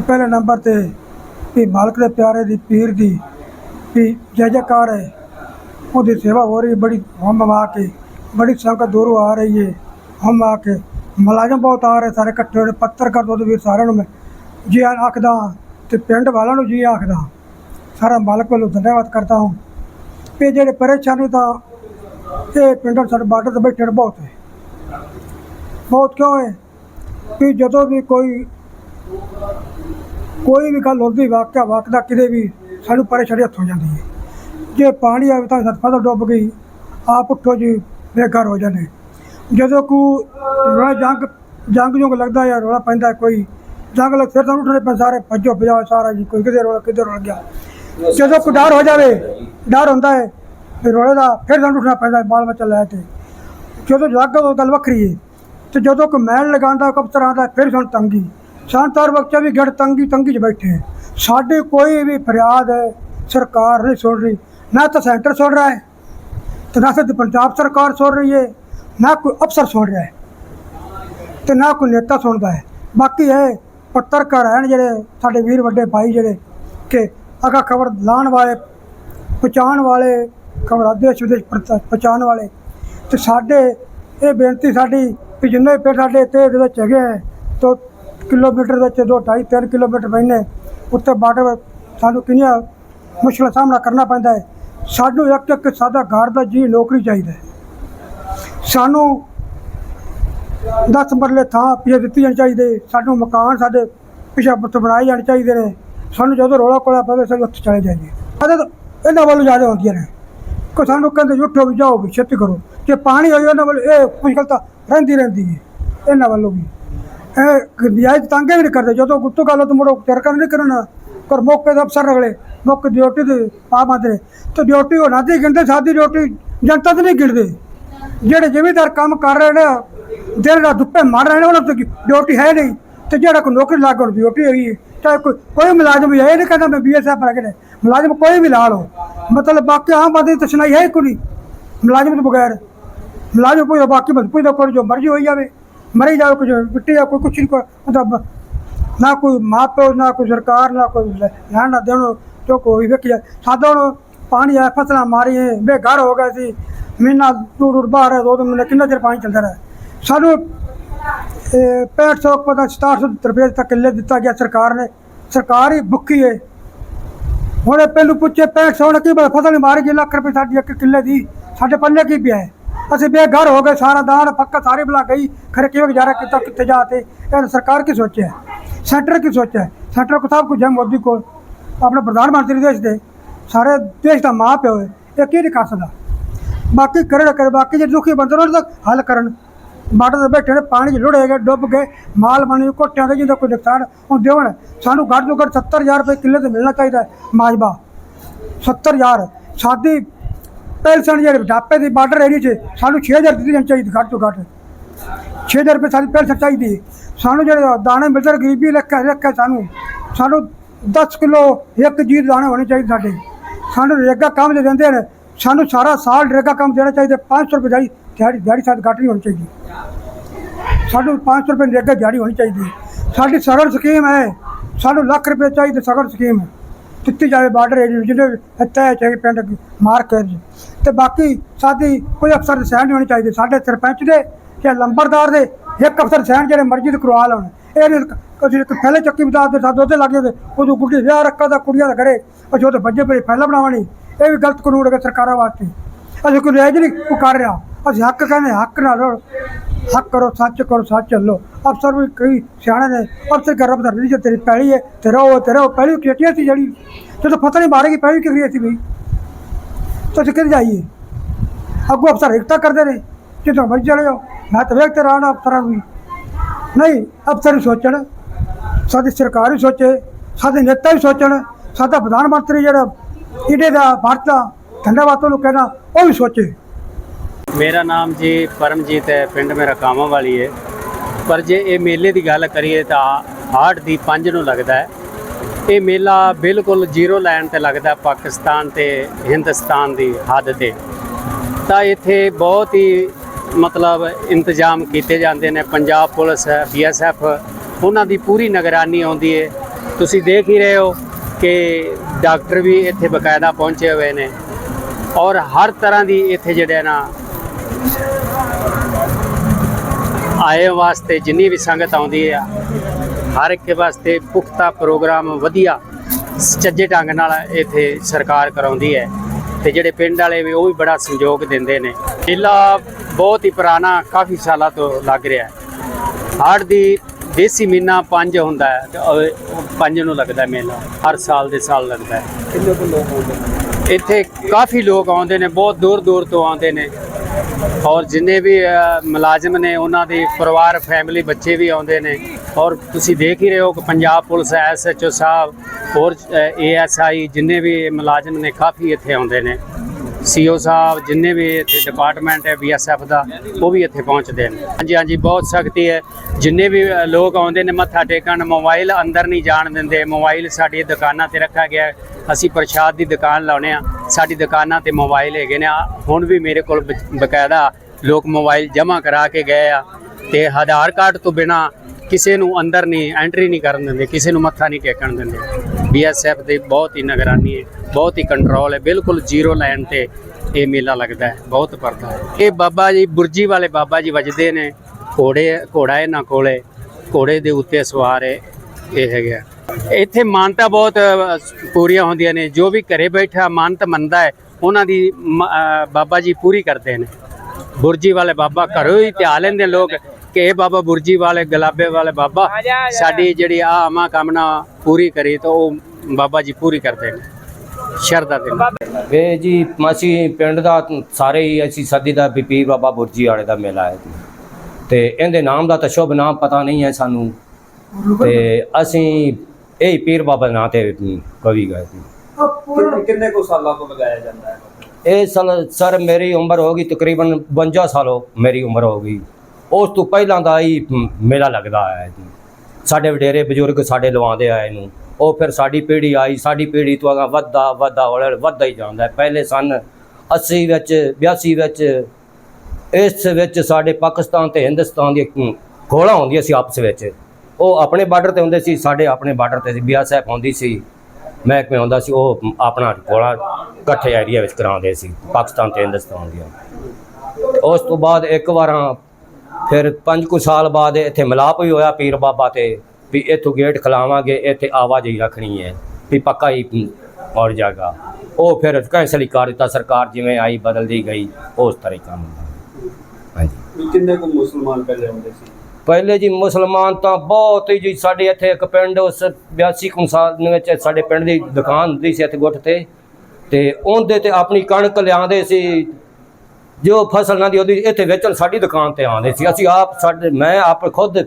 ਪਹਿਲੇ ਨੰਬਰ ਤੇ ਵੀ ਮਾਲਕ ਦੇ ਪਿਆਰੇ ਦੀ, ਪੀਰ ਦੀ ਵੀ ਜੈ ਜੈਕਾਰ ਹੈ। ਉਹਦੀ ਸੇਵਾ ਹੋ ਰਹੀ, ਬੜੀ ਹਮ ਆ ਕੇ, ਬੜੀ ਸੰਗਤ ਦੂਰੋਂ ਆ ਰਹੀ ਹੈ। ਹਮ ਆ ਕੇ ਮੁਲਾਜ਼ਮ ਬਹੁਤ ਆ ਰਹੇ ਸਾਰੇ ਇਕੱਠੇ ਹੋਏ, ਪੱਤਰਕਾਰ ਤੋਂ ਵੀ ਸਾਰਿਆਂ ਨੂੰ ਮੈਂ ਜੀ ਆਖਦਾ ਤੇ ਪਿੰਡ ਵਾਲਿਆਂ ਨੂੰ ਜੀ ਆਖਦਾ ਸਾਰਾ ਮਾਲਕ ਵੱਲੋਂ ਧੰਨਵਾਦ ਕਰਦਾ ਹਾਂ। ਵੀ ਜਿਹੜੇ ਪਰੇਸ਼ਾਨੀ ਤਾਂ ਇਹ ਪਿੰਡਾਂ ਸਾਡੇ ਬਾਰਡਰ ਤੇ ਬੈਠੇ ਬਹੁਤ। ਹੈ ਬਹੁਤ ਕਿਉਂ ਹੈ? ਕਿ ਜਦੋਂ ਵੀ ਕੋਈ ਕੋਈ ਵੀ ਗੱਲ ਹੁੰਦੀ, ਵਾਕਿਆ ਵਾਕਦਾ ਕਿਤੇ ਵੀ ਸਾਨੂੰ ਪਰੇਸ਼ਾਨੀ ਹੱਥ ਹੋ ਜਾਂਦੀ ਹੈ। ਜੇ ਪਾਣੀ ਆਵੇ ਤਾਂ ਸਾਡੀ ਫਸਲ ਡੁੱਬ ਗਈ, ਆਪ ਉੱਠੋ ਜੀ, ਬੇਘਰ ਹੋ ਜਾਂਦੇ। ਜਦੋਂ ਕੋ ਰੋਲਾ ਜੰਗ ਜੰਗ ਜੁਗ ਲੱਗਦਾ ਜਾਂ ਰੋਲਾ ਪੈਂਦਾ ਕੋਈ, ਜੰਗ ਲੱਗ ਫਿਰ ਸਾਨੂੰ ਉੱਠਣੇ ਪੈਂਦੇ, ਸਾਰੇ ਭੱਜੋ ਭਜਾਓ ਸਾਰਾ ਜੀ, ਕੋਈ ਕਿਤੇ ਰੋਲਾ, ਕਿਤੇ ਰੋਲ ਗਿਆ ਜਦੋਂ ਕੋਈ ਡਰ ਹੋ ਜਾਵੇ, ਡਰ ਹੁੰਦਾ ਹੈ ਫਿਰ ਰੋਲੇ ਦਾ ਫਿਰ ਸਾਨੂੰ ਉੱਠਣਾ ਪੈਂਦਾ ਬਾਲ ਬੱਚਾ ਲੈ ਕੇ। ਜਦੋਂ ਲੱਗ ਉਹ ਗੱਲ ਵੱਖਰੀ ਹੈ, ਤੇ ਜਦੋਂ ਕੋਈ ਮੈਲ ਲਗਾਉਂਦਾ ਕਬਤਰ ਆਉਂਦਾ ਫਿਰ ਸਾਨੂੰ ਤੰਗੀ ਸੰਤਾਰ ਬੱਚਾ ਵੀ ਗੜ ਤੰਗੀ ਤੰਗੀ 'ਚ ਬੈਠੇ ਹੈ ਸਾਡੇ ਕੋਈ ਵੀ ਫਰਿਆਦ ਹੈ ਸਰਕਾਰ ਨਹੀਂ ਸੁਣ ਰਹੀ। ਨਾ ਤਾਂ ਸੈਂਟਰ ਸੁਣ ਰਿਹਾ ਹੈ ਤੇ ਨਾ ਤਾਂ ਪੰਜਾਬ ਸਰਕਾਰ ਸੁਣ ਰਹੀ ਹੈ, ਨਾ ਕੋਈ ਅਫਸਰ ਸੁਣ ਰਿਹਾ ਹੈ ਤੇ ਨਾ ਕੋਈ ਨੇਤਾ ਸੁਣਦਾ ਹੈ। ਬਾਕੀ ਇਹ ਪੱਤਰਕਾਰ ਹਨ ਜਿਹੜੇ ਸਾਡੇ ਵੀਰ ਵੱਡੇ ਭਾਈ ਜਿਹੜੇ ਕਿ ਅਗਾ ਖਬਰ ਲਾਉਣ ਵਾਲੇ, ਪਹੁੰਚਾਉਣ ਵਾਲੇ, ਖਬਰ ਦੇਸ਼ ਵਿਦੇਸ਼ ਪਹੁੰਚਾਉਣ ਵਾਲੇ ਤੇ ਸਾਡੇ, ਇਹ ਬੇਨਤੀ ਸਾਡੀ ਵੀ ਜਿੰਨੇ ਪਿੰਡ ਸਾਡੇ ਤੇ ਦੇ ਵਿੱਚ ਹੈਗੇ ਹੈ ਤੋਂ ਕਿਲੋਮੀਟਰ ਵਿੱਚ ਦੋ ਢਾਈ ਤਿੰਨ ਕਿਲੋਮੀਟਰ ਪੈਂਦੇ ਉੱਤੇ ਬਾਰਡਰ ਸਾਨੂੰ ਕਿੰਨੀਆਂ ਮੁਸ਼ਕਲਾਂ ਦਾ ਸਾਹਮਣਾ ਕਰਨਾ ਪੈਂਦਾ ਹੈ। ਸਾਨੂੰ ਇੱਕ ਇੱਕ ਸਾਦਾ ਘਰ ਦਾ ਜੀ ਨੌਕਰੀ ਚਾਹੀਦਾ ਸਾਨੂੰ 10 ਮਰਲੇ ਥਾਂ ਪਿਛੇ ਦਿੱਤੀ ਜਾਣੀ ਚਾਹੀਦੀ, ਸਾਨੂੰ ਮਕਾਨ ਸਾਡੇ ਪਿਛੇ ਪੁੱਤ ਬਣਾਏ ਜਾਣੇ ਚਾਹੀਦੇ ਨੇ। ਸਾਨੂੰ ਜਦੋਂ ਰੋਲਾ ਕੋਲਾ ਪਵੇ ਸਾਨੂੰ ਉੱਥੇ ਚਲੇ ਜਾਈਏ। ਮਦਦ ਇਹਨਾਂ ਵੱਲੋਂ ਜ਼ਿਆਦਾ ਹੁੰਦੀਆਂ ਨੇ। ਕੋ ਸਾਨੂੰ ਕਹਿੰਦੇ ਜੀ, ਉੱਠੋ ਵੀ ਜਾਓ, ਵੀ ਛੇਤੀ ਕਰੋ। ਜੇ ਪਾਣੀ ਹੋਈ ਇਹਨਾਂ ਵੱਲ ਇਹ ਮੁਸ਼ਕਲ ਤਾਂ ਰਹਿੰਦੀ ਰਹਿੰਦੀ ਹੈ। ਇਹਨਾਂ ਵੱਲੋਂ ਵੀ। ਇਹ ਨਿਆਇ ਤੰਗੇ ਵੀ ਨਹੀਂ ਕਰਦੇ ਜਦੋਂ ਗੁੱਤੂ ਗੱਲ ਤੋਂ ਮੁੜੋ ਚਰਕਾ ਨਹੀਂ ਕਰਨਾ ਕਰ ਮੌਕੇ ਦੇ ਅਫਸਰ ਅਗਲੇ ਮੌਕੇ ਡਿਊਟੀ ਦੇ ਆ ਬੰਦੇ ਤੇ ਡਿਊਟੀ ਹੋਣਾ ਦੀ ਗਿਣਦੇ ਸਾਡੀ ਡਿਊਟੀ ਜਨਤਾ ਤੇ ਨਹੀਂ ਗਿਣਦੇ ਜਿਹੜੇ ਜ਼ਿਮੀਦਾਰ ਕੰਮ ਕਰ ਰਹੇ ਨੇ ਦਿਨ ਰਾਤ ਦੁੱਪੇ ਮਾਰ ਰਹੇ ਨੇ ਉਹਨਾਂ ਤੋਂ ਡਿਊਟੀ ਹੈ ਨਹੀਂ ਤੇ ਜਿਹੜਾ ਕੋਈ ਨੌਕਰੀ ਲੱਗ ਗਿਆ ਡਿਊਟੀ ਹੈਗੀ ਹੈ ਚਾਹੇ ਕੋਈ ਕੋਈ ਮੁਲਾਜ਼ਮ ਇਹ ਨਹੀਂ ਕਹਿੰਦਾ ਮੈਂ ਬੀਐਸਐਫ ਲੱਗੇ ਨੇ ਮੁਲਾਜ਼ਮ ਕੋਈ ਵੀ ਲਾ ਲਓ ਮਤਲਬ ਬਾਕੀ ਆਮ ਬੰਦੇ ਦੀ ਤਸਨਾਈ ਹੈ ਕੋਈ ਨਹੀਂ ਮੁਲਾਜ਼ਮ ਤੋਂ ਬਗੈਰ ਮੁਲਾਜ਼ਮ ਕੋਈ ਬਾਕੀ ਬੰਦ ਕੋਈ ਕੋਈ ਜੋ ਮਰਜ਼ੀ ਹੋਈ ਜਾਵੇ ਮਰੀ ਜਾਵੇ ਕੁਝ, ਮਿੱਟੀ ਜਾਂ ਕੋਈ ਕੁਛ ਨਹੀਂ ਨਾ ਕੋਈ ਮਾਪਿਓ ਨਾ ਕੋਈ ਸਰਕਾਰ, ਨਾ ਕੋਈ ਲੈਣ ਨਾ ਦੇਣ, ਜੋ ਕੋਈ ਵੇਖਿਆ ਸਾਡਾ ਹੁਣ ਪਾਣੀ ਆ ਫਸਲਾਂ ਮਾਰੀਏ ਬੇਘਰ ਹੋ ਗਏ ਸੀ। ਮਹੀਨਾ ਦੂਰ ਦੂਰ ਬਾਹਰ ਦੋ ਦੋ ਮਹੀਨੇ ਕਿੰਨਾ ਚਿਰ ਪਾਣੀ ਚੱਲਦਾ ਰਿਹਾ। ਸਾਨੂੰ, ਇਹ 6500 ਪਤਾ 6700 ਰੁਪਏ ਤੱਕ ਕਿੱਲੇ ਦਿੱਤਾ ਗਿਆ ਸਰਕਾਰ ਨੇ। ਸਰਕਾਰ ਹੀ ਭੁੱਖੀ ਹੈ ਹੁਣ ਪਹਿਲੂ ਪੁੱਛੇ 6500 ਨੇ ਕੀ ਪਤਾ, ਫਸਲ ਮਾਰੀ ਗਈ, ਲੱਖ ਰੁਪਏ ਸਾਡੀ ਇੱਕ ਕਿੱਲੇ ਦੀ, ਸਾਡੇ ਪੱਲੇ ਕੀ ਪਿਆ ਹੈ ਅਸੀਂ ਬੇਘਰ ਹੋ ਗਏ, ਸਾਰਾ ਦਾਨ ਪੱਕਾ ਸਾਰੇ ਬੁਲਾ ਗਈ। ਖਰੇ ਕਿਵੇਂ ਗੁਜ਼ਾਰਾ ਕੀਤਾ ਕਿੱਥੇ ਜਾਤੇ ਇਹ ਸਰਕਾਰ ਕੀ ਸੋਚਿਆ? ਸੈਂਟਰ ਕੀ ਸੋਚਿਆ? ਸੈਂਟਰ ਕੋ ਸਭ ਕੁਝ ਹੈ ਮੋਦੀ ਕੋਲ। ਆਪਣੇ ਪ੍ਰਧਾਨ ਮੰਤਰੀ ਦੇਸ਼ ਦੇ, ਸਾਰੇ ਦੇਸ਼ ਦਾ ਮਾਂ ਪਿਓ ਹੈ। ਇਹ ਕੀ ਨਹੀਂ ਕਰ ਸਕਦਾ? ਬਾਕੀ ਕਰਨ ਕਰ ਬਾਕੀ ਜਿਹੜੇ ਦੁਖੀ ਬੰਦੇ ਨੇ ਉਹਨਾਂ ਦਾ ਹੱਲ ਕਰਨ। ਬਾਰਡਰ ਤੇ ਬੈਠੇ ਨੇ, ਪਾਣੀ 'ਚ ਲੁੜੇ ਗਏ, ਡੁੱਬ ਗਏ। ਮਾਲ ਬਣੀ ਕੋਟਿਆਂ ਦੇ ਜਿਹਦਾ ਕੋਈ ਨੁਕਸਾਨ ਹੁਣ ਦੇਵਣ ਸਾਨੂੰ ਘੱਟ ਤੋਂ ਘੱਟ 70000 ਰੁਪਏ ਕਿੱਲੇ ਤੇ ਮਿਲਣਾ ਚਾਹੀਦਾ ਹੈ। ਮਾਜਬਾ। 70000 ਸਾਡੀ ਪੈਨਸ਼ਨ ਜਿਹੜੇ ਢਾਪੇ ਦੀ ਬਾਰਡਰ ਏਰੀਆ 'ਚ ਸਾਨੂੰ 6000 ਦਿੱਤੀ ਜਾਣੀ ਚਾਹੀਦੀ ਘੱਟ ਤੋਂ ਘੱਟ 6000 ਰੁਪਏ ਸਾਡੀ ਪੈਨਸ਼ਨ ਚਾਹੀਦੀ ਹੈ। ਸਾਨੂੰ ਜਿਹੜੇ ਦਾਣੇ ਮਿਲਦੇ ਨੇ, ਗਰੀਬੀ ਰੱਖਿਆ ਰੱਖਿਆ ਸਾਨੂੰ ਸਾਨੂੰ 10 ਕਿਲੋ ਇੱਕ ਜੀ ਦਾਣੇ ਹੋਣੇ ਚਾਹੀਦੇ ਸਾਡੇ ਸਾਨੂੰ ਰੇਗਾ ਕੰਮ ਦੇ ਦਿੰਦੇ ਨੇ ਸਾਨੂੰ ਸਾਰਾ ਸਾਲ ਰੇਗਾ ਕੰਮ ਦੇਣਾ ਚਾਹੀਦਾ 500 ਰੁਪਏ ਦਿਹਾੜੀ ਦਿਹਾੜੀ ਦਿਹਾੜੀ ਸਾਡੀ ਘੱਟ ਨਹੀਂ ਹੋਣੀ ਚਾਹੀਦੀ ਸਾਨੂੰ 500 ਰੁਪਏ ਰੇਗਾ ਦਿਹਾੜੀ ਹੋਣੀ ਚਾਹੀਦੀ ਹੈ। ਸਾਡੀ ਸਗਰ ਸਕੀਮ ਹੈ ਸਾਨੂੰ ਲੱਖ ਰੁਪਏ ਚਾਹੀਦੇ ਸਗਰ ਸਕੀਮ ਦਿੱਤੀ ਜਾਵੇ ਬਾਰਡਰ ਏਰੀਆ ਜਿਹੜੇ ਜਿਹਦੇ ਇੱਥੇ ਚਾਹੇ ਪਿੰਡ ਮਾਰ ਤੇ ਬਾਕੀ ਸਾਡੀ ਕੋਈ ਅਫਸਰ ਦੇ ਸਹਿਣ ਨਹੀਂ ਹੋਣੀ ਚਾਹੀਦੀ। ਸਾਡੇ ਸਰਪੰਚ ਦੇ ਜਾਂ ਲੰਬਰਦਾਰ ਦੇ ਇੱਕ ਅਫਸਰ ਸਹਿਣ ਜਿਹੜੇ ਮਰਜ਼ੀ ਦੇ ਕਰਵਾ ਲੈਣ। ਇਹ ਨਹੀਂ ਕਦੇ ਇੱਕ ਪਹਿਲੇ ਚੱਕੀ ਬਤਾ ਦੇ ਸਾਡੇ ਉਹਦੇ ਲੱਗੇ ਤੇ ਉਦੋਂ ਗੁੱਡੀ ਵਿਆਹ ਰੱਖਾ ਦਾ ਕੁੜੀਆਂ ਦਾ ਘਰੇ, ਅਸੀਂ ਉਹਦੇ ਬੱਜੇ ਪਰੇ ਪਹਿਲਾਂ ਬਣਾਵਣੀ ਇਹ ਵੀ ਗਲਤ ਕਾਨੂੰਨ ਹੈ ਸਰਕਾਰਾਂ ਵਾਸਤੇ। ਅਸੀਂ ਕੋਈ ਰਾਜ ਨਹੀਂ, ਕੋਈ ਕਰ ਰਿਹਾ। ਅਸੀਂ ਹੱਕ ਕਹਿੰਦੇ ਹੱਕ ਨਾਲ ਰਹੋ। ਹੱਕ ਕਰੋ, ਸੱਚ ਕਰੋ, ਸੱਚ ਚੱਲੋ। ਅਫਸਰ ਵੀ ਕਈ ਸਿਆਣੇ ਨੇ। ਅਫਸਰ ਕਰ ਰੱਬ ਦਾ ਤੇਰੀ ਪਹਿਲੀ ਹੈ ਤੇਰਾ ਉਹ ਤੇਰਾ ਉਹ ਪਹਿਲੀ ਕਿਹੜੀ ਸੀ ਜਿਹੜੀ? ਜਦੋਂ ਪਤਾ ਨਹੀਂ ਮਾਰੇਗੀ ਪਹਿਲੀ ਕਿਹੜੀ ਸੀ ਬਈ। ਤਾਂ ਅਸੀਂ ਕਿੱਥੇ ਜਾਈਏ? ਅੱਗੋਂ ਅਫਸਰ ਇਕਤਾ ਕਰਦੇ ਨੇ। ਜਿੱਦੋਂ ਮਰਜ਼ੀ ਚਲੇ ਜਾਓ। ਮੈਂ ਤਾਂ ਵੇਖਤੇ ਰਹਾ ਅਫਸਰਾਂ ਨੂੰ ਵੀ। ਨਹੀਂ, ਅਫਸਰ ਵੀ ਸੋਚਣ। ਸਾਡੀ ਸਰਕਾਰ ਵੀ ਸੋਚੇ। ਸਾਡੇ ਨੇਤਾ ਵੀ ਸੋਚਣ। ਸਾਡਾ ਪ੍ਰਧਾਨ ਮੰਤਰੀ ਜਿਹੜਾ ਇਹਦੇ ਦਾ, ਭਾਰਤ ਦਾ, ਧੰਨਵਾਦ ਨੂੰ ਕਹਿਣਾ, ਉਹ ਵੀ ਸੋਚੇ। ਮੇਰਾ ਨਾਮ ਜੀ ਪਰਮਜੀਤ ਹੈ, ਪਿੰਡ ਮੇਰਾ ਕਾਵਾਂ ਵਾਲੀ ਹੈ। ਪਰ ਜੇ ਇਹ ਮੇਲੇ ਦੀ ਗੱਲ ਕਰੀਏ ਤਾਂ ਹਾਰਟ ਦੀ 5 ਨੂੰ ਲੱਗਦਾ ਹੈ। ਇਹ ਮੇਲਾ ਬਿਲਕੁਲ ਜ਼ੀਰੋ ਲਾਈਨ ਤੇ ਲੱਗਦਾ ਪਾਕਿਸਤਾਨ ਤੇ ਹਿੰਦੁਸਤਾਨ ਦੀ ਹੱਦ ਤੇ। ਤਾਂ ਇੱਥੇ ਬਹੁਤ ਹੀ ਮਤਲਬ ਇੰਤਜ਼ਾਮ ਕੀਤੇ ਜਾਂਦੇ ਨੇ। ਪੰਜਾਬ ਪੁਲਿਸ ਹੈ ਬੀਐਸਐਫ, ਉਹਨਾਂ ਦੀ ਪੂਰੀ ਨਿਗਰਾਨੀ ਆਉਂਦੀ ਹੈ। ਤੁਸੀਂ ਦੇਖ ਹੀ ਰਹੇ ਹੋ ਕਿ ਡਾਕਟਰ ਵੀ ਇੱਥੇ ਬਕਾਇਦਾ ਪਹੁੰਚੇ ਹੋਏ ਨੇ। ਔਰ ਹਰ ਤਰ੍ਹਾਂ ਦੀ ਇੱਥੇ ਜਿਹੜੇ ਨਾ ਆਏ ਵਾਸਤੇ ਜਿੰਨੀ ਵੀ ਸੰਗਤ ਆਉਂਦੀ ਆ ਹਰ ਇੱਕ ਵਾਸਤੇ ਪੁਖਤਾ ਪ੍ਰੋਗਰਾਮ ਵਧੀਆ ਸੱਚੇ ਢੰਗ ਨਾਲ ਇੱਥੇ ਸਰਕਾਰ ਕਰਾਉਂਦੀ ਹੈ। ਤੇ ਜਿਹੜੇ ਪਿੰਡ ਵਾਲੇ ਵੀ ਉਹ ਵੀ ਬੜਾ ਸਹਿਯੋਗ ਦਿੰਦੇ ਨੇ। ਮੇਲਾ ਬਹੁਤ ਹੀ ਪੁਰਾਣਾ ਕਾਫੀ ਸਾਲਾਂ ਤੋਂ ਲੱਗ ਰਿਹਾ ਹੈ। ਹਾੜ ਦੀ ਦੇਸੀ ਮਹੀਨਾ ਪੰਜ ਹੁੰਦਾ ਹੈ ਤੇ ਪੰਜ ਨੂੰ ਲੱਗਦਾ ਮੇਲਾ ਹਰ ਸਾਲ ਦੇ ਸਾਲ ਲੱਗਦਾ ਹੈ। ਕਿੰਨੇ ਲੋਕ ਇੱਥੇ ਕਾਫੀ ਲੋਕ ਆਉਂਦੇ ਨੇ ਬਹੁਤ ਦੂਰ ਦੂਰ ਤੋਂ ਆਉਂਦੇ ਨੇ। ਔਰ ਜਿੰਨੇ ਵੀ ਮੁਲਾਜ਼ਮ ਨੇ ਉਹਨਾਂ ਦੇ ਪਰਿਵਾਰ, ਫੈਮਿਲੀ, ਬੱਚੇ ਵੀ ਆਉਂਦੇ ਨੇ। ਔਰ ਤੁਸੀਂ ਦੇਖ ਹੀ ਰਹੇ ਹੋ ਕਿ ਪੰਜਾਬ ਪੁਲਿਸ ਐਸਐਚਓ ਸਾਹਿਬ, ਹੋਰ ਏਐਸਆਈ ਜਿੰਨੇ ਵੀ ਮੁਲਾਜ਼ਮ ਨੇ, ਕਾਫੀ ਇੱਥੇ ਆਉਂਦੇ ਨੇ। ਸੀਓ ਸਾਹਿਬ, ਜਿੰਨੇ ਵੀ ਇੱਥੇ ਡਿਪਾਰਟਮੈਂਟ ਹੈ ਬੀਐਸਐਫ ਦਾ, ਉਹ ਵੀ ਇੱਥੇ ਪਹੁੰਚਦੇ ਨੇ। ਹਾਂਜੀ ਹਾਂਜੀ, ਬਹੁਤ ਸਖਤੀ ਹੈ। ਜਿੰਨੇ ਵੀ ਲੋਕ ਆਉਂਦੇ ਨੇ ਮੱਥਾ ਟੇਕਣ, ਮੋਬਾਈਲ ਅੰਦਰ ਨਹੀਂ ਜਾਣ ਦਿੰਦੇ। ਮੋਬਾਈਲ ਸਾਡੀ ਦੁਕਾਨਾਂ ਤੇ ਰੱਖਿਆ ਗਿਆ ਅਸੀਂ ਪ੍ਰਸ਼ਾਦ ਦੀ ਦੁਕਾਨ ਲਾਉਣੇ ਆ ਸਾਡੀ ਦੁਕਾਨਾਂ ਤੇ ਮੋਬਾਈਲ ਹੈਗੇ ਨੇ। ਹੁਣ ਵੀ ਮੇਰੇ ਕੋਲ ਬਚ- ਬਕਾਇਦਾ ਲੋਕ ਮੋਬਾਈਲ ਜਮ੍ਹਾਂ ਕਰਾ ਕੇ ਗਏ ਆ ਤੇ ਆਧਾਰ ਕਾਰਡ ਤੋਂ ਬਿਨਾ ਕਿਸੇ ਨੂੰ ਅੰਦਰ ਨਹੀਂ, ਐਂਟਰੀ ਨਹੀਂ ਕਰਨ ਦਿੰਦੇ, ਕਿਸੇ ਨੂੰ ਮੱਥਾ ਨਹੀਂ ਟੇਕਣ ਦਿੰਦੇ। ਬੀਐਸਐਫ ਦੇ ਬਹੁਤ ਹੀ ਨਿਗਰਾਨੀ ਹੈ, ਬਹੁਤ ਹੀ ਕੰਟਰੋਲ ਹੈ, ਬਿਲਕੁਲ ਜ਼ੀਰੋ ਲਾਈਨ ਤੇ ਇਹ ਮੇਲਾ ਲੱਗਦਾ ਹੈ, ਬਹੁਤ ਪਰਦਾ ਹੈ। ਇਹ ਬਾਬਾ ਜੀ, ਬੁਰਜੀ ਵਾਲੇ ਬਾਬਾ ਜੀ ਵੱਜਦੇ ਨੇ, ਘੋੜੇ, ਘੋੜਾ ਇਹਨਾਂ ਕੋਲੇ, ਘੋੜੇ ਦੇ ਉੱਤੇ ਸਵਾਰ ਹੈ ਇਹ ਹੈਗਾ ਇੱਥੇ ਮਾਨਤਾ ਬਹੁਤ ਪੂਰੀਆਂ ਹੁੰਦੀਆਂ ਨੇ। ਜੋ ਵੀ ਘਰੇ ਬੈਠਾ ਮਾਨਤ ਮੰਨਦਾ ਹੈ ਉਹਨਾਂ ਦੀ ਬਾਬਾ ਜੀ ਪੂਰੀ ਕਰਦੇ ਨੇ। ਬੁਰਜੀ ਵਾਲੇ ਬਾਬਾ ਘਰੋਂ ਹੀ ਧਿਆ ਲੈਂਦੇ ਲੋਕ ਕਿ ਇਹ ਬਾਬਾ ਬੁਰਜੀ ਵਾਲੇ ਗਲਾਬੇ ਵਾਲੇ ਬਾਬਾ ਸਾਡੀ ਜਿਹੜੀ ਆ ਆਮਾ ਕਾਮਨਾ ਪੂਰੀ ਕਰੀ ਤਾਂ ਉਹ ਬਾਬਾ ਜੀ ਪੂਰੀ ਕਰਦੇ ਨੇ। ਸ਼ਰਧਾ ਦੇ। ਇਹ ਜੀ ਮਾਸੀ ਪਿੰਡ ਦਾ ਸਾਰੇ ਹੀ ਅਸੀਂ ਸੱਦੀ ਦਾ ਵੀ ਪੀਰ ਬਾਬਾ ਬੁਰਜੀ ਵਾਲੇ ਦਾ ਮੇਲਾ ਹੈ ਤੇ ਇਹਦੇ ਨਾਮ ਦਾ ਤਾਂ ਸ਼ੁਭ ਨਾਮ ਪਤਾ ਨਹੀਂ ਹੈ ਸਾਨੂੰ। ਤੇ ਅਸੀਂ ਇਹ ਹੀ ਪੀਰ ਬਾਬਾ ਨਾਂ ਤੇ ਕਵੀ ਗਏ ਸੀ ਕਿੰਨੇ ਕੋ ਸਾਲਾਂ ਤੋਂ ਲਗਾਇਆ ਜਾਂਦਾ ਹੈ? ਇਹ ਸਾਲ ਸਰ ਮੇਰੀ ਉਮਰ ਹੋ ਗਈ ਤਕਰੀਬਨ 52 ਸਾਲੋ ਮੇਰੀ ਉਮਰ ਹੋ ਗਈ। ਉਸ ਤੋਂ ਪਹਿਲਾਂ ਦਾ ਹੀ ਮ, ਮੇਲਾ ਲੱਗਦਾ ਆਇਆ ਜੀ। ਸਾਡੇ ਵਡੇਰੇ ਬਜ਼ੁਰਗ ਸਾਡੇ ਲਵਾਉਂਦੇ ਆਏ ਨੂੰ। ਉਹ ਫਿਰ ਸਾਡੀ ਪੀੜ੍ਹੀ ਆਈ ਸਾਡੀ ਪੀੜ੍ਹੀ ਤੋਂ ਅਗਾ ਵੱਧਦਾ ਵੱਧਦਾ ਹੌਲੀ ਵੱਧਦਾ ਹੀ ਜਾਂਦਾ ਹੈ। ਪਹਿਲੇ ਸਨ 80 ਵਿੱਚ 82 ਵਿੱਚ। ਇਸ ਵਿੱਚ ਸਾਡੇ ਪਾਕਿਸਤਾਨ ਤੇ ਹਿੰਦੁਸਤਾਨ ਦੀ ਘੋਲਾਂ ਹੁੰਦੀਆਂ ਸੀ ਆਪਸ ਵਿੱਚ। ਉਹ ਆਪਣੇ ਬਾਰਡਰ ਤੇ ਹੁੰਦੇ ਸੀ, ਸਾਡੇ ਆਪਣੇ ਬਾਰਡਰ ਤੇ ਸੀ ਬਿਆ ਸਾਹਿਬ ਆਉਂਦੀ ਸੀ, ਮਹਿਕਮੇ ਆਉਂਦਾ ਸੀ, ਉਹ ਆਪਣਾ ਘੋੜਾ ਇਕੱਠੇ ਏਰੀਆ ਵਿੱਚ ਕਰਾਉਂਦੇ ਸੀ, ਪਾਕਿਸਤਾਨ ਤੇ ਹਿੰਦੁਸਤਾਨ ਦੀਆਂ। ਉਸ ਤੋਂ ਬਾਅਦ ਇੱਕ ਵਾਰਾਂ ਫਿਰ ਪੰਜ ਕੁ ਸਾਲ ਬਾਅਦ ਇੱਥੇ ਮਿਲਾਪ ਵੀ ਹੋਇਆ ਪੀਰ ਬਾਬਾ ਤੇ, ਵੀ ਇੱਥੋਂ ਗੇਟ ਖਲਾਵਾਂਗੇ, ਇੱਥੇ ਆਵਾਜਾਈ ਰੱਖਣੀ ਹੈ, ਵੀ ਪੱਕਾ ਹੀ ਔਰ ਜਾਗਾ ਉਹ ਫਿਰ ਕੈਂਸਲ ਹੀ ਕਰ ਦਿੱਤਾ, ਸਰਕਾਰ ਜਿਵੇਂ ਆਈ ਬਦਲਦੀ ਗਈ, ਉਸ ਤਰ੍ਹਾਂ ਹੀ ਕੰਮ ਹੁੰਦਾ। ਹਾਂਜੀ। ਕਿੰਨੇ ਕੁ ਮੁਸਲਮਾਨ ਪਹਿਲੇ ਹੁੰਦੇ ਸੀ? ਪਹਿਲੇ ਜੀ ਮੁਸਲਮਾਨ ਤਾਂ ਬਹੁਤ ਹੀ ਜੀ ਸਾਡੇ ਇੱਥੇ ਇੱਕ ਪਿੰਡ ਉਸ 82 ਕੁ ਸਾਲ ਦੇ ਵਿੱਚ ਸਾਡੇ ਪਿੰਡ ਦੀ ਦੁਕਾਨ ਹੁੰਦੀ ਸੀ ਇੱਥੇ ਗੁੱਟ ਤੇ। ਤੇ ਉਹਦੇ ਤੇ ਆਪਣੀ ਕਣਕ ਲਿਆਉਂਦੇ ਸੀ। ਜੋ ਫਸਲ ਨਾ ਦੀ ਉਹਦੀ ਇੱਥੇ ਵੇਚਣ ਸਾਡੀ ਦੁਕਾਨ ਤੇ ਆਉਂਦੇ ਸੀ। ਅਸੀਂ ਆਪ ਸਾਡੇ ਮੈਂ ਆਪ ਖੁਦ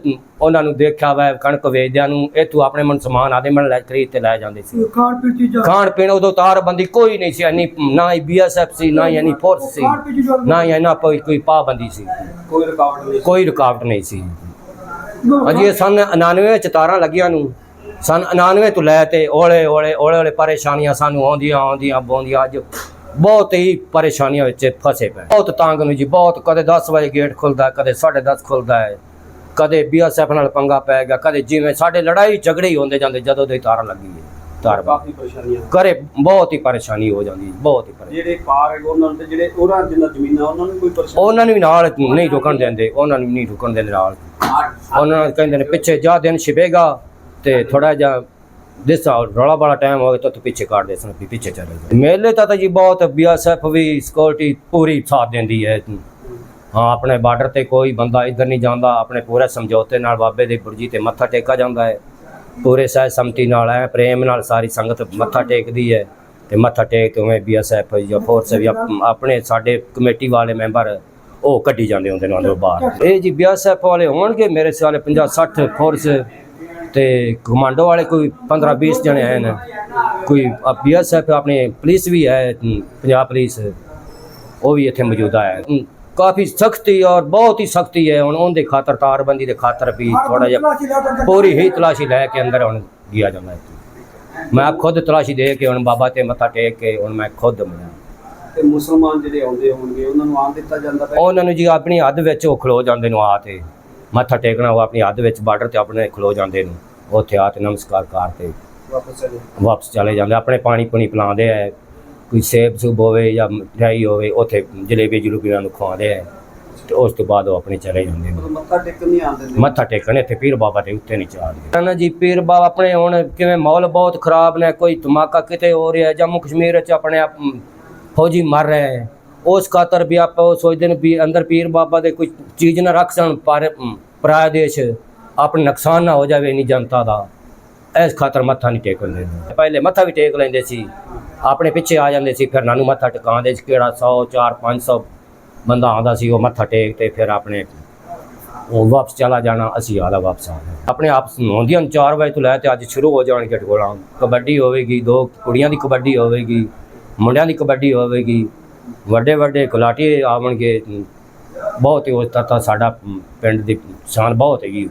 ਉਹਨਾਂ ਨੂੰ ਦੇਖਿਆ ਵਾ ਕਣਕ ਵੇਚਦਿਆਂ ਨੂੰ ਇੱਥੋਂ ਆਪਣੇ ਮਨ ਸਮਾਨ ਆਦੇ ਮਨ ਲੈ ਖਰੀਦ ਤੇ ਲੈ ਜਾਂਦੇ ਸੀ। ਖਾਣ ਪੀਣ ਚੀਜ਼ਾਂ? ਖਾਣ ਪੀਣ ਉਦੋਂ ਤਾਰਬੰਦੀ ਕੋਈ ਨਹੀਂ ਸੀ ਇੰਨੀ ਨਾ ਹੀ ਬੀਐਸਐਫ ਸੀ ਨਾ ਹੀ ਇੰਨੀ ਫੋਰਸ ਸੀ ਨਾ ਹੀ ਇੰਨਾ ਕੋਈ ਕੋਈ ਪਾਬੰਦੀ ਸੀ। ਕੋਈ ਰੁਕਾਵਟ ਨਹੀਂ। ਕੋਈ ਰੁਕਾਵਟ ਨਹੀਂ ਸੀ। ਹਾਂਜੀ ਇਹ ਸਨ 99 ਵਿੱਚ ਤਾਰਾਂ ਲੱਗੀਆਂ ਨੂੰ। ਸਨ 99 ਤੋਂ ਲੈ ਤੇ ਓਲੇ ਓਲੇ ਓਲੇ ਓਲੇ ਪਰੇਸ਼ਾਨੀਆਂ ਸਾਨੂੰ ਆਉਂਦੀਆਂ ਆਉਂਦੀਆਂ ਬੋਂਦੀਆਂ ਅੱਜ ਬਹੁਤ ਹੀ ਪਰੇਸ਼ਾਨੀਆਂ ਵਿੱਚ ਫਸੇ ਪਏ। ਬਹੁਤ ਤੰਗ ਨੂੰ ਜੀ ਬਹੁਤ ਕਦੇ 10 ਵਜੇ ਗੇਟ ਖੁੱਲਦਾ ਕਦੇ 10:30 ਖੁੱਲਦਾ ਹੈ। ਕਦੇ ਬੀਐਸਐਫ ਨਾਲ ਪੰਗਾ ਪੈ ਗਿਆ ਕਦੇ ਜਿਵੇਂ ਸਾਡੇ ਲੜਾਈ ਝਗੜੇ ਹੀ ਹੁੰਦੇ ਜਾਂਦੇ ਜਦੋਂ ਦੀ ਤਾਰ ਲੱਗੀ ਹੈ ਤਾਰ ਕਾਫੀ ਪਰੇਸ਼ਾਨੀਆਂ। ਕਰੇ ਬਹੁਤ ਹੀ ਪਰੇਸ਼ਾਨੀ ਹੋ ਜਾਂਦੀ ਬਹੁਤ ਹੀ ਪਰੇਸ਼ਾਨੀ। ਜਿਹੜੇ ਪਾਰ ਹੈ ਉਹਨਾਂ ਨੂੰ ਤੇ ਜਿਹੜੇ ਉਹਨਾਂ ਜਿੰਨਾ ਜ਼ਮੀਨਾਂ ਉਹਨਾਂ ਨੂੰ ਕੋਈ ਪਰੇਸ਼ਾਨੀ ਉਹਨਾਂ ਨੂੰ ਵੀ ਨਾਲ ਨਹੀਂ ਰੁਕਣ ਦਿੰਦੇ ਉਹਨਾਂ ਨੂੰ ਨਹੀਂ ਰੁਕਣ ਦਿੰਦੇ ਨਾਲ। ਉਹਨਾਂ ਨੂੰ ਕਹਿੰਦੇ ਨੇ, ਪਿੱਛੇ ਜਾ ਦਿਨ ਛਿਪੇਗਾ ਤੇ ਥੋੜਾ ਜਿਹਾ ਦਿਸਾ ਰੌਲਾ ਵਾਲਾ ਟਾਈਮ ਹੋ ਗਿਆ ਤਾਂ ਤੂੰ ਪਿੱਛੇ ਕੱਢ ਦੇ ਸਨ, ਵੀ ਪਿੱਛੇ ਚਲੇ ਜਾ ਮੇਲੇ ਤਾਂ ਤਾਂ ਜੀ ਬਹੁਤ ਬੀਐਸਐਫ ਵੀ ਸਿਕਿਉਰਿਟੀ ਪੂਰੀ ਸਾਥ ਦਿੰਦੀ ਹੈ। ਹਾਂ, ਆਪਣੇ ਬਾਰਡਰ ਤੇ ਕੋਈ ਬੰਦਾ ਇੱਧਰ ਨਹੀਂ ਜਾਂਦਾ, ਆਪਣੇ ਪੂਰੇ ਸਮਝੌਤੇ ਨਾਲ ਬਾਬੇ ਦੇ ਬੁਰਜੀ ਤੇ ਮੱਥਾ ਟੇਕਾ ਜਾਂਦਾ ਹੈ। ਪੂਰੇ ਸਹਿ ਸੰਮਤੀ ਨਾਲ ਹੈ, ਪ੍ਰੇਮ ਨਾਲ ਸਾਰੀ ਸੰਗਤ ਮੱਥਾ ਟੇਕਦੀ ਹੈ ਤੇ ਮੱਥਾ ਟੇਕ ਕੇ ਉਵੇਂ ਬੀਐਸਐਫ ਜਾਂ ਫੋਰਸ ਵੀ ਆਪਣੇ ਸਾਡੇ ਕਮੇਟੀ ਵਾਲੇ ਮੈਂਬਰ ਉਹ ਕੱਢੀ ਜਾਂਦੇ ਹੁੰਦੇ ਨੇ ਅੰਦਰੋਂ ਬਾਹਰ। ਇਹ ਜੀ ਬੀਐਸਐਫ ਵਾਲੇ ਹੋਣਗੇ ਮੇਰੇ ਸਿਆਲੇ 50 60 ਫੋਰਸ ਤੇ ਕਮਾਂਡੋ ਵਾਲੇ ਕੋਈ 15 20 ਜਣੇ ਆਏ ਨੇ। ਕੋਈ ਬੀਐਸਐਫ ਆਪਣੇ ਪੁਲਿਸ ਵੀ ਹੈ ਪੰਜਾਬ ਪੁਲਿਸ ਉਹ ਵੀ ਇੱਥੇ ਮੌਜੂਦਾ ਹੈ ਕਾਫੀ ਸਖਤੀ ਔਰ ਬਹੁਤ ਹੀ ਸਖਤੀ ਹੈ ਹੁਣ ਉਹਦੇ ਖਾਤਰ ਤਾਰਬੰਦੀ ਦੇ ਖਾਤਰ ਵੀ ਥੋੜਾ ਜਿਹਾ ਪੂਰੀ ਹੀ ਤਲਾਸ਼ੀ ਲੈ ਕੇ ਅੰਦਰ ਹੁਣ ਗਿਆ ਜਾਂਦਾ ਹੈ ਮੈਂ ਖੁਦ ਤਲਾਸ਼ੀ ਦੇ ਕੇ ਹੁਣ ਬਾਬਾ ਤੇ ਮੱਥਾ ਟੇਕ ਕੇ ਹੁਣ ਮੈਂ ਖੁਦ ਮਿਲਿਆ। ਤੇ ਮੁਸਲਮਾਨ ਜਿਹੜੇ ਆਉਂਦੇ ਹੋਣਗੇ ਉਹਨਾਂ ਨੂੰ ਆਉਣ ਦਿੱਤਾ ਜਾਂਦਾ ਪਿਆ? ਉਹਨਾਂ ਨੂੰ ਜੀ ਆਪਣੀ ਹੱਦ ਵਿੱਚ ਉਹ ਖਲੋ ਜਾਂਦੇ ਨੂੰ ਆ ਤੇ। ਮੱਥਾ ਟੇਕਣਾ ਉਹ ਆਪਣੀ ਹੱਦ ਵਿੱਚ ਬਾਰਡਰ ਤੇ ਆਪਣੇ ਖਲੋ ਜਾਂਦੇ ਨੂੰ। ਉੱਥੇ ਆ ਤੇ ਨਮਸਕਾਰ ਕਰਦੇ ਵਾਪਸ ਚਲੇ ਵਾਪਸ ਚਲੇ ਜਾਂਦੇ। ਆਪਣੇ ਪਾਣੀ ਪੁਣੀ ਪਿਲਾਉਂਦੇ ਆ। ਕੋਈ ਸੇਬ ਸੂਬ ਹੋਵੇ ਜਾਂ ਮਠਿਆਈ ਹੋਵੇ ਉੱਥੇ ਜਲੇਬੀ ਜਲੂਬੀਆਂ ਨੂੰ ਖਵਾਉਂਦੇ ਆ। ਤੇ ਉਸ ਤੋਂ ਬਾਅਦ ਉਹ ਆਪਣੇ ਚਲੇ ਜਾਂਦੇ ਨੇ। ਮੱਥਾ ਟੇਕਣ ਨਹੀਂ ਆਉਂਦੇ ਮੱਥਾ ਟੇਕਣ ਇੱਥੇ ਪੀਰ ਬਾਬਾ ਦੇ ਉੱਤੇ ਨਹੀਂ ਚਾੜਦੇ। ਨਾ ਜੀ ਪੀਰ ਬਾਬਾ ਆਪਣੇ ਹੁਣ ਕਿਵੇਂ ਮਾਹੌਲ ਬਹੁਤ ਖਰਾਬ ਨੇ ਕੋਈ ਧਮਾਕਾ ਕਿਤੇ ਹੋ ਰਿਹਾ ਜੰਮੂ ਕਸ਼ਮੀਰ ਚ ਆਪਣੇ ਆਪ ਫੌਜੀ ਮਰ ਰਹੇ ਹੈ। ਉਸ ਖਾਤਰ ਵੀ ਆਪਾਂ ਉਹ ਸੋਚਦੇ ਨੇ ਵੀ ਅੰਦਰ ਪੀਰ ਬਾਬਾ ਦੇ ਕੋਈ ਚੀਜ਼ ਨਾ ਰੱਖ ਸਣ ਪਰਾਇਆ ਦੇਸ਼ ਆਪਣੇ ਨੁਕਸਾਨ ਨਾ ਹੋ ਜਾਵੇ ਇਨੀ ਜਨਤਾ ਦਾ। ਇਸ ਖਾਤਰ ਮੱਥਾ ਨਹੀਂ ਟੇਕਣ ਦਿੰਦੇ। ਪਹਿਲੇ ਮੱਥਾ ਵੀ ਟੇਕ ਲੈਂਦੇ ਸੀ। ਆਪਣੇ ਪਿੱਛੇ ਆ ਜਾਂਦੇ ਸੀ, ਫਿਰ ਨਾਨੂੰ ਮੱਥਾ ਟਿਕਾਉਂਦੇ ਸੀ, ਕਿਹੜਾ 100 4 500 ਬੰਦਾ ਆਉਂਦਾ ਸੀ, ਉਹ ਮੱਥਾ ਟੇਕ ਤੇ ਫਿਰ ਆਪਣੇ ਉਹ ਵਾਪਸ ਚਲਾ ਜਾਣਾ, ਅਸੀਂ ਆਦਾ ਵਾਪਸ ਆ ਆਪਣੇ ਆਪ ਹੁੰਦੀਆਂ 4 ਵਜੇ ਤੋਂ ਲੈ ਤੇ ਅੱਜ ਸ਼ੁਰੂ ਹੋ ਜਾਣਗੇ ਟਕੋਲਾਂ ਕਬੱਡੀ ਹੋਵੇਗੀ, ਦੋ ਕੁੜੀਆਂ ਦੀ ਕਬੱਡੀ ਹੋਵੇਗੀ। ਮੁੰਡਿਆਂ ਦੀ ਕਬੱਡੀ ਹੋਵੇਗੀ, ਵੱਡੇ ਵੱਡੇ ਗੁਲਾਟੀ ਆਵਣਗੇ, ਬਹੁਤ ਹੀ ਉਸ ਤੱਕ ਸਾਡਾ ਪਿੰਡ ਦੀ ਸ਼ਾਨ ਬਹੁਤ ਹੈਗੀ।